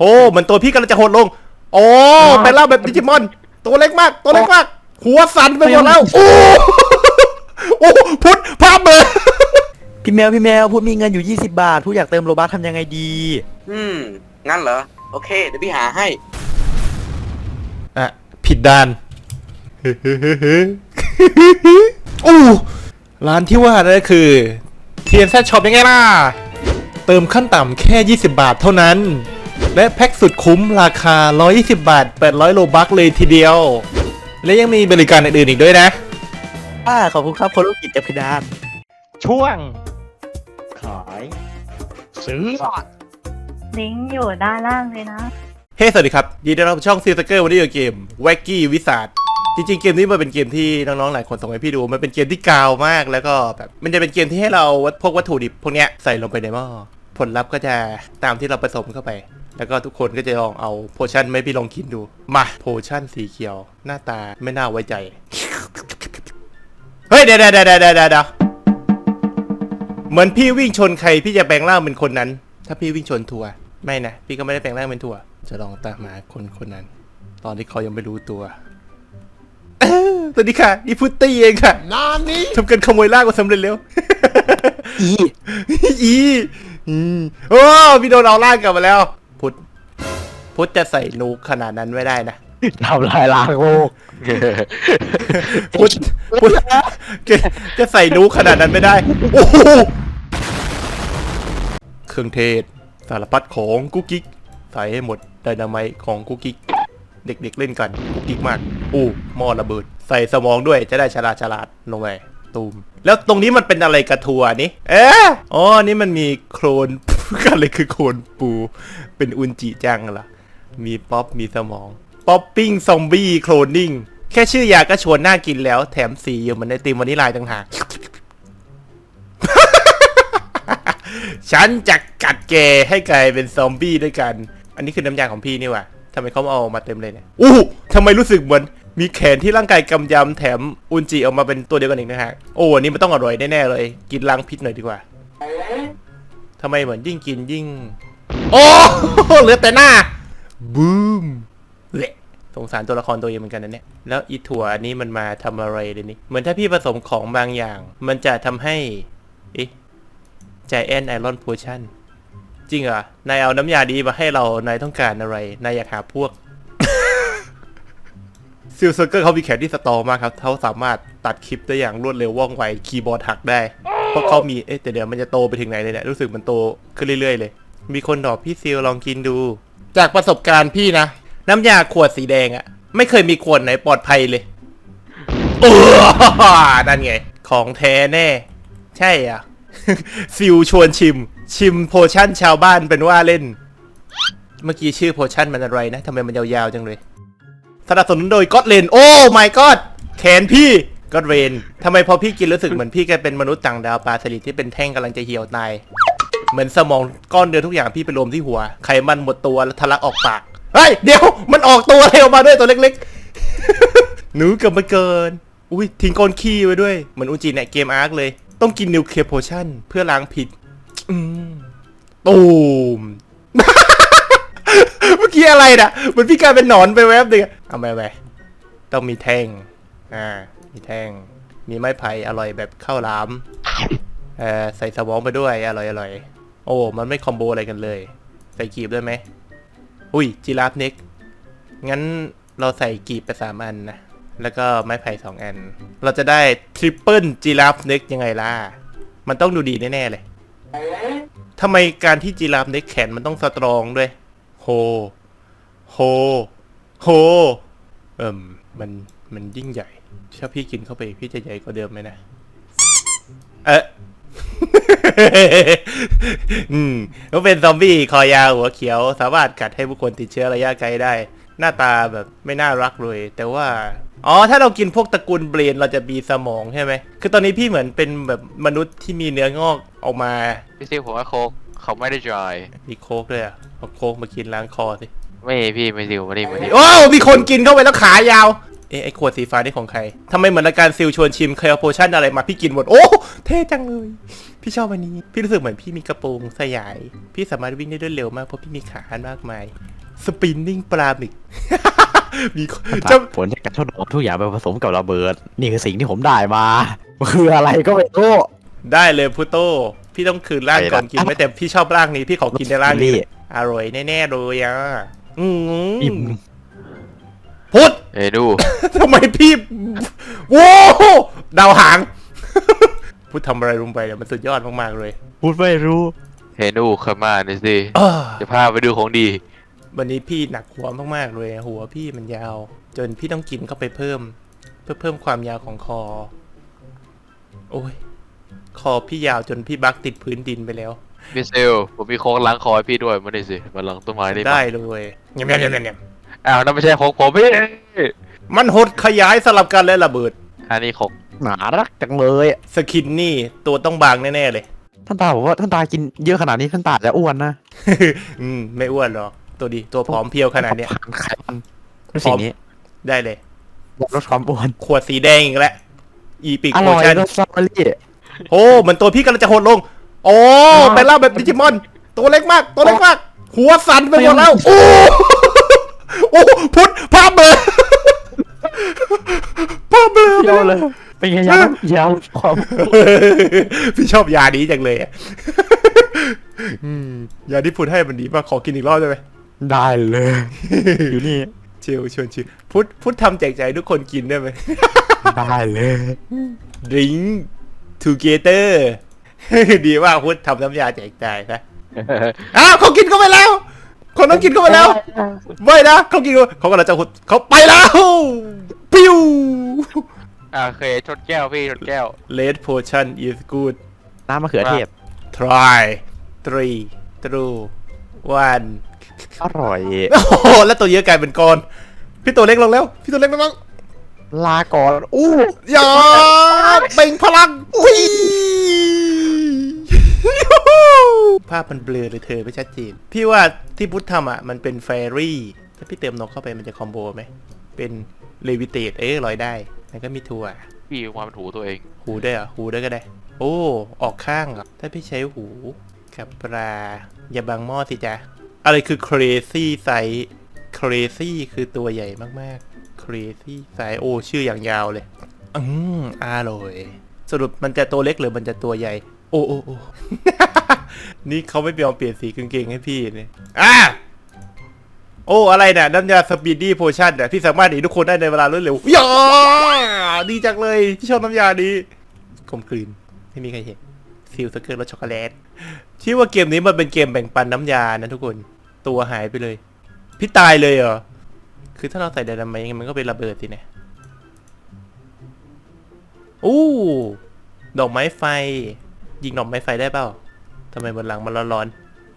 โอ้เหมือนตัวพี่กำลังจะหดลง โอ้ไปเล่าแบบดิจิมอน ตัวเล็กมาก ตัวเล็กมาก หัวสั่นไปหมดแล้ว โอ้โอ้พุทธภาพเบอร์พี่แมวพี่แมวพูดมีเงินอยู่ 20 บาทพูดอยากเติมโลบัสทำยังไงดี อืม งั้นเหรอ โอเค เดี๋ยวพี่หาให้ อะ ผิดด้านอู้ร้านที่ว่านั่นก็คือเทียนแซช็อปยังไงล่ะ เติมขั้นต่ำแค่ 20 บาทเท่านั้น และแพ็กสุดคุ้มราคา 120 บาท 800 โลบัคเลยทีเดียว และยังมีบริการอื่นๆอีกด้วยนะ อ่าขอบคุณครับคนลูกกิจจับเพดานช่วง ขายซื้อลิงก์อยู่ด้านล่างเลยนะ เฮ้ สวัสดีครับ ยินดีต้อนรับช่องซีสเกอร์วันนี้อยู่เกมแวกกี้วิสาดจริงๆ เกมนี้มันเป็นเกมที่น้องๆ หลายคนส่งให้พี่ดู มันเป็นเกมที่กาวมากแล้วก็แบบมันจะเป็นเกมที่ให้เราวัดพวกวัตถุดิบพวกเนี้ยใส่ลงไปในหม้อ ผลลัพธ์ก็จะตามที่เราผสมเข้าไป แล้วก็ทุกคนก็จะลองเอาโพชั่นไม่พี่ลองกินดู มาโพชั่นสีเขียว หน้าตาไม่น่าไว้ใจ เฮ้ยเดี๋ยวเดี๋ยวเดี๋ยวเดี๋ยวเดี๋ยวเหมือนพี่วิ่งชนใครพี่จะแปลงร่างเป็นคนนั้น ถ้าพี่วิ่งชนทัวร์ไม่นะพี่ก็ไม่ได้แปลงร่างเป็นทัวร์จะลองตามหาคนคนนั้น ตอนที่เขายังไม่รู้ตัวเอ้อสวัสดีค่ะอีพุตตี้เองค่ะนานนี้ทำการขโมยร่างมาสำเร็จแล้วอีอี อืมโอ้พี่โดนเอาร่างกลับมาแล้ว พุทธพุทธจะใส่นูกขนาดนั้นไม่ได้นะ ทำลายล้างโลกพุทธพุทธจะจะใส่นูกขนาดนั้นไม่ได้ โอ้โหเครื่องเทศ สารพัดของกุ๊กกิ๊ก ใส่ให้หมดไดนาไมต์ของกุ๊กกิ๊ก เด็กๆเล่นกันกุ๊กกิ๊กมาก อู้หม้อระเบิด ใส่สมองด้วยจะได้ฉลาดฉลาดลงไป ตูม แล้วตรงนี้มันเป็นอะไรกระทัวนี่เอ๊ะอ๋อนี่มันมีโครนอะไรคือโครนปู เป็นอุนจิจังล่ะ มีป๊อปมีสมองป๊อปปิ้งซอมบี้โคลนนิ่งแค่ชื่อยาก็ชวนน่ากินแล้ว แถมสีอยู่เหมันในตีมวานิลายต่างหากฉันจะกัดแกให้กลายเป็นซอมบี้ด้วยกัน อันนี้คือน้ำยาของพี่นี่ว่ะทำไมเขาเอามาเต็มเลยเนี่ยอู้หูทำไมรู้สึกเหมือน มีแขนที่ร่างกายกำยำแถมอุนจิออกมาเป็นตัวเดียวกันอีกนะฮะ โอ้อันนี้มันต้องอร่อยแน่ๆเลย กินล้างพิษหน่อยดีกว่าทำไมเหมือนยิ่งกินยิ่ง โอ้เหลือแต่หน้าบูมเละสงสารตัวละครตัวเองเหมือนกันนะเนี่ย แล้วอีถั่วอันนี้มันมาทำอะไรเลยนี่เหมือนถ้าพี่ผสมของบางอย่าง มันจะทำให้เอ๊ะใจแอนไอรอนโพชั่นจริงเหรอนายเอาน้ำยาดีมาให้เรา นายต้องการอะไร นายอยากหาพวก ซิลเซอร์เกอร์เขามีแขนที่สตรอมากครับเขาสามารถตัดคลิปได้อย่างรวดเร็วว่องไวคีย์บอร์ดหักได้ เพราะเขามีเอ๊ะแต่เดี๋ยวมันจะโตไปถึงไหนเลยเนี่ยรู้สึกมันโตขึ้นเรื่อยๆเลย มีคนบอกพี่ซิลลองกินดู จากประสบการณ์พี่นะ น้ำยาขวดสีแดงอะไม่เคยมีขวดไหนปลอดภัยเลยโอ้นั่นไง ของแท้แน่ ใช่อะ ซิลชวนชิม ชิมโพชั่นชาวบ้านเป็นว่าเล่น เมื่อกี้ชื่อโพชั่นมันอะไรนะทำไมมันยาวๆจังเลย สนับสนุนโดยก็อดเลนโอ้ my god แขนพี่ก็อดเรนทำไมพอพี่กินรู้สึกเหมือนพี่แกเป็นมนุษย์ต่างดาวปลาสลิดที่เป็นแท่งกำลังจะเหี่ยวตาย เหมือนสมองก้อนเดียวทุกอย่างพี่ไปรวมที่หัว ไขมันหมดตัวแล้วทะลักออกปาก เฮ้ย เดี๋ยวมันออกตัวอะไรออกมาด้วยตัวเล็กๆ หนูเกับมาเกิน อุ้ยทิ้งก้อนขี้ไว้ด้วย เหมือนอุจิเนี่ยเกมอาร์คเลย ต้องกินนิวเคลียร์โพชั่นเพื่อล้างพิษอืมตูม เมื่อกี้อะไรนะเหมือนพี่กลายเป็นหนอนไปแวบหนึงอะเอาไปไปต้องมีแท่ง อ่า มีแท่ง มีไม้ไผ่อร่อยแบบข้าวหลาม เอ่อใส่สมองไปด้วย อร่อยอร่อย โอ้ มันไม่คอมโบอะไรกันเลย ใส่กีบด้วยไหม อุ้ยจีราฟเน็ก งั้นเราใส่กีบไปสามอันนะ แล้วก็ไม้ไผ่สองอัน เราจะได้ทริปเปิลจีราฟเน็กยังไงล่ะ มันต้องดูดีแน่ๆเลยทำไมการที่จีราฟเน็กแขนมันต้องสตรองด้วย โฮ โฮ โฮ เอิ่ม มัน มันยิ่งใหญ่ ถ้าพี่กินเข้าไปพี่จะใหญ่กว่าเดิมไหมนะ เอ๊ะอืมก็เป็นซอมบี้คอยาวหัวเขียว สามารถกัดให้ผู้คนติดเชื้อระยะไกลได้ หน้าตาแบบไม่น่ารักเลย แต่ว่า อ๋อ ถ้าเรากินพวกตระกูลเบรนเราจะมีสมองใช่ไหม คือตอนนี้พี่เหมือนเป็นแบบมนุษย์ที่มีเนื้องอกออกมา พี่ซิวผมว่าโคก เขาไม่ได้จอย มีโค้กด้วยอะเอาโค้กมากินล้างคอสิไม่พี่ไม่ซิวไม่ได้ไม่ได้โอ้วมีคนกินเข้าไปแล้วขายาว เอ๊ะไอขวดสีฟ้านี่ของใครทำไมเหมือนรายการซิลชวนชิมเคยเอาโพชั่นอะไรมาพี่กินหมด โอ้เท่จังเลย พี่ชอบวันนี้ พี่รู้สึกเหมือนพี่มีกระโปรงสยาย พี่สามารถวิ่งได้รวดเร็วมากเพราะพี่มีขาอันมากมาย สปินนิ่งปลาหมึก มีคนผจะผลจากการทดลองทุกอย่างไปผสมกับระเบิด นี่คือสิ่งที่ผมได้มา คืออะไรก็ไม่รู้ ได้เลยพุโต้ พี่ต้องคืนร่างก่อนกินไหมแต่พี่ชอบร่างนี้พี่ขอกินในร่างนี้อร่อยแน่ๆเลยอะอือิ่มมพุทธเอ้ยดูทำไมพี่โว้ดาวหาง พุทธทำอะไรลงไปเนี่ยมันสุดยอดมากๆเลยพูดไม่รู้เฮ้ยดูเข้ามาหน่อยสิอ้าจะพาไปดูของดี วันนี้พี่หนักหัวมากๆเลย หัวพี่มันยาว จนพี่ต้องกินเข้าไปเพิ่ม เพื่อเพิ่มความยาวของคอ โอ้ย คอพี่ยาวจนพี่บักติดพื้นดินไปแล้วพี่ซิลผมมีโค้งล้างคอให้พี่ด้วยมาหน่อยสิมาล้างต้นไม้นี่ได้เลยเงียบๆๆๆอ้าวนั่นไม่ใช่โค้งผมพี่ๆมันหดขยายสลับกันและระเบิด อันนี้โค้งหนารักจังเลยสกินนี่ตัวต้องบางแน่ๆเลย ท่านตาบอกว่าท่านตากินเยอะขนาดนี้ท่านตาจะอ้วนนะอืมไม่อ้วนหรอกตัวดีตัวผอมเพรียวขนาดเนี้ยผ่านไขมันด้วยสิ่งนี้ได้เลยลดความอ้วนขวดสีแดงอีกแล้วอีปิกอโพร่อยชั่นรสสตรอเบอรี่ โอ้เหมือนตัวพี่กำลังจะหดลง โอ้เป็นล่าแบบดิจิมอน ตัวเล็กมาก ตัวเล็กมาก หัวสั่นไปหมดแล้ว โอ้โอ้พุทธภาพเบลอภาพเบลอเยาวเลยเป็นไงยังยาวความพี่ชอบยานี้จังเลยอะอืมยาที่พุทธให้มันดีมากขอกินอีกรอบได้ไหมได้เลย อยู่นี่เชียวชวนชิวพุทธพุทธทำแจกใจายทุกคนกินได้ไหมได้เลย drink together ดีมากพุทธทำน้ำยาแจกจ่ายนะอ้าวเขากินเข้าไปแล้ว คนต้องกินเข้าไปแล้วไม่นะเขากินเข้าเขากำลังจะหุดเขาไปแล้วปิ้วอ่าโอเคชนแก้วพี่ชนแก้ว red potion is good น้ำมะเขือเทศ try three two one อร่อย โอ้โหแล้วตัวเยอะกลายเป็นก้อน พี่ตัวเล็กลงแล้ว พี่ตัวเล็กลงแล้ว ลาก่อนอู้อย่าเบ่งพลังอุ้ยภาพมันเบลอเลยเธอไม่ชัดเจนพี่ว่าที่พุทธทำอะมันเป็นแฟรี่ ถ้าพี่เติมนกเข้าไปมันจะคอมโบไหม เป็นเลวิเตตเอ้ยลอยได้ แล้วก็มีทัวร์พี่วางเป็นหูตัวเอง หูด้วยเหรอะหูด้วยก็ได้ โอ้ ออกข้างเหรอถ้าพี่ใช้หูกับปลาอย่าบังหม้อสิจ๊ะ อะไรคือ crazy size crazy คือตัวใหญ่มากๆ crazy size โอชื่ออย่างยาวเลย อืมอร่อย สรุปมันจะตัวเล็กหรือมันจะตัวใหญ่ โอ้โอ้โอ้นี่เขาไม่ยอมเปลี่ยนสีกางเกงให้พี่เนี่ยอะโอ้อะไรเนี่ยน้ำยาสปีดดี้โพชั่นเนี่ยพี่สามารถหนีทุกคนได้ในเวลารวดเร็วย่าดีจังเลยพี่ชอบน้ำยานี้กลมกลืนไม่มีใครเห็นซิลสเกิร์รสช็อกโกแลตที่ว่าเกมนี้มันเป็นเกมแบ่งปันน้ำยานะทุกคน ตัวหายไปเลย พี่ตายเลยเหรอ คือถ้าเราใส่ไดนาไมต์มันก็เป็นระเบิดสินะอู้ดอกไม้ไฟ ยิงดอกไม้ไฟได้เปล่าทำไมบนหลังมันร้อน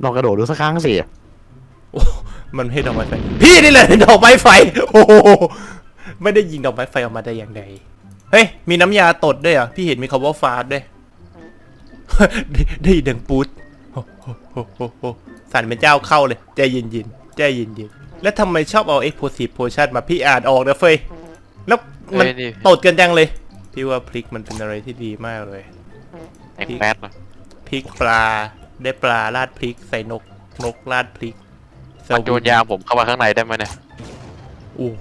ลองกระโดดดูสักครั้งสิๆโอ้มันไม่ใช่ดอกไม้ไฟ พี่นี่แหละดอกไม้ไฟ โอ้โหไม่ได้ยิงดอกไม้ไฟออกมาได้อย่างใดเฮ้ย มีน้ำยาตดด้วยเหรอะ พี่เห็นมีคำว่าฟาดด้วย ได้ได้ยินดังปูดโอ้โหโอ้โหโอ้โหสั่นเป็นเจ้าเข้าเลยใจเย็นๆ ใจเย็นๆ แล้วทำไมชอบเอา explosive potion มาพี่อ่านออกนะเฟย แล้วมันเอ้ยนี่ ตดกันจังเลย พี่ว่าพริกมันเป็นอะไรที่ดีมากเลยแองแมทนะพริกปลา ได้ปลาราดพริกใส่นก นกราดพริกมันโยนยางผมเข้ามาข้างในได้ไหมเนี่ยอู้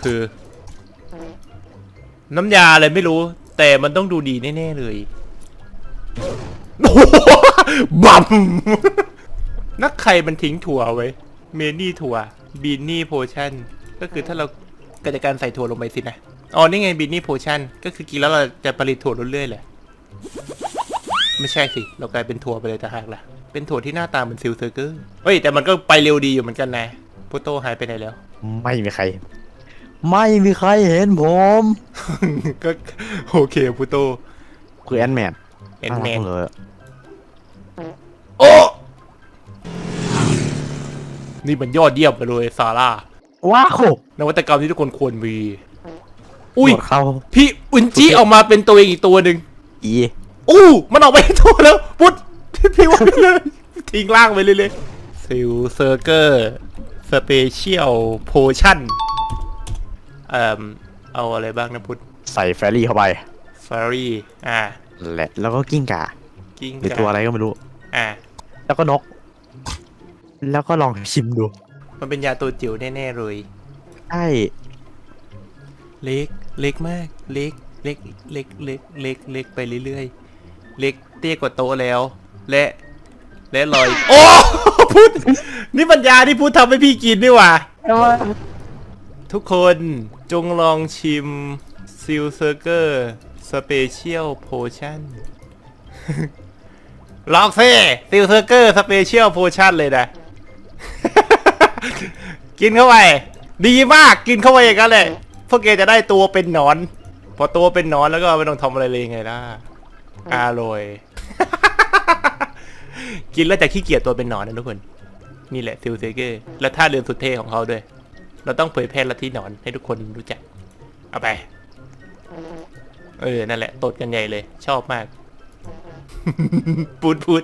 คือ น้ำยาอะไรไม่รู้ แต่มันต้องดูดีแน่ ๆ เลยโอ้โหบัม นักใครมันทิ้งถั่วไว้ เมนี่ถั่วบีนี่โพชั่นก็คือถ้าเราเกิดจากการใส่ถั่วลงไปสินะ อ๋อ นี่ไงบีนี่โพชั่นก็คือกินแล้วเราจะผลิตถั่วเรื่อยๆเลยไม่ใช่สิ เรากลายเป็นถั่วไปเลยแต่หากล่ะ เป็นถั่วที่หน้าตาเหมือนซิลเซอร์เกอร์เฮ้ย แต่มันก็ไปเร็วดีอยู่เหมือนกันนะพุโตหายไปไหนแล้ว ไม่มีใคร ไม่มีใครเห็นผม ก็โอเคพุโตคือแอนแมนแอนแมนเลยโอ้ นี่มันยอดเยี่ยมไปเลยซาร่า ว้าวนวัตกรรมที่ทุกคนควรมี อุ้ย หมดเข้าพี่อุนจิออกมาเป็นตัวเองอีกตัวหนึ่ง อีอู้มันออกไปอีกตัวแล้วพุทธพี่ว่าไปเลยทิ้งล่างไปเลยเลยซิลเซอร์เกอร์สเปเชียลโพชั่นเอ่อเอาอะไรบ้างนะพุทธใส่แฟรี่เข้าไปฟารี่อ่าแหละแล้วก็กิ้งก่ากิ้งหรือตัวอะไรก็ไม่รู้ อะแล้วก็นก แล้วก็ลองชิมดูมันเป็นยาตัวจิ๋วแน่ๆเลยใช่เล็กเล็กมาก เล็กเล็กเล็กเล็กเล็กเล็กไปเรื่อยๆ เล็กเตี้ยกว่าโต๊ะแล้ว และ และลอย โอ้พูดนี่ปัญญาที่พูดทำให้พี่กินนี่หว่า ทุกคนจงลองชิมซิลเซอร์เกอร์สเปเชียลโพชั่นลองซิซิลเซอร์เกอร์สเปเชียลโพชั่นเลยนะ กินเข้าไป ดีมากกินเข้าไปอย่างนั้นเลยพวกแกจะได้ตัวเป็นหนอน พอตัวเป็นหนอนแล้วก็ไม่ต้องทำอะไรเลยไงล่ะอร่อย กินแล้วจะขี้เกียจตัวเป็นหนอนนะทุกคน นี่แหละซิลเซอร์เกอร์และท่าเรือสุดเท่ของเขาด้วย เราต้องเผยแพร่ลัทธิหนอนให้ทุกคนรู้จัก เอาไป เออ นั่นแหละ ตดกันใหญ่เลย ชอบมาก พูดพูด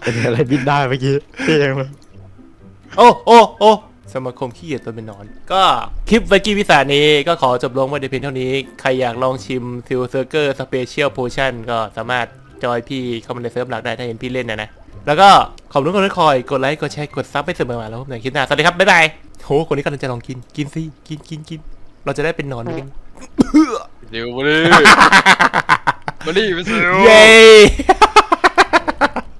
เป็นอะไรบินได้เมื่อกี้เท่ยังเลย โอ้โอ้โอ้สมาคมขี้เกียจตัวเป็นนอน ก็คลิปไวกี้วิสานี้ก็ขอจบลงไว้ในเพียงเท่านี้ ใครอยากลองชิมซิลเซอร์เกอร์สเปเชียลโพชั่นก็สามารถจอยพี่เข้ามาในเซิร์ฟหลักได้ถ้าเห็นพี่เล่นนะนะ แล้วก็ขอบคุณคนที่คอย กดไลค์ กดแชร์ กดซับให้เสมอมาแล้วพบกันในคลิปหน้า สวัสดีครับ บ๊ายบายโหคนนี้กำลังจะลองกิน กินสิ กินกินกิน เราจะได้เป็นนอนเหมือนกันซิวมาดิมาดิไปซิเย้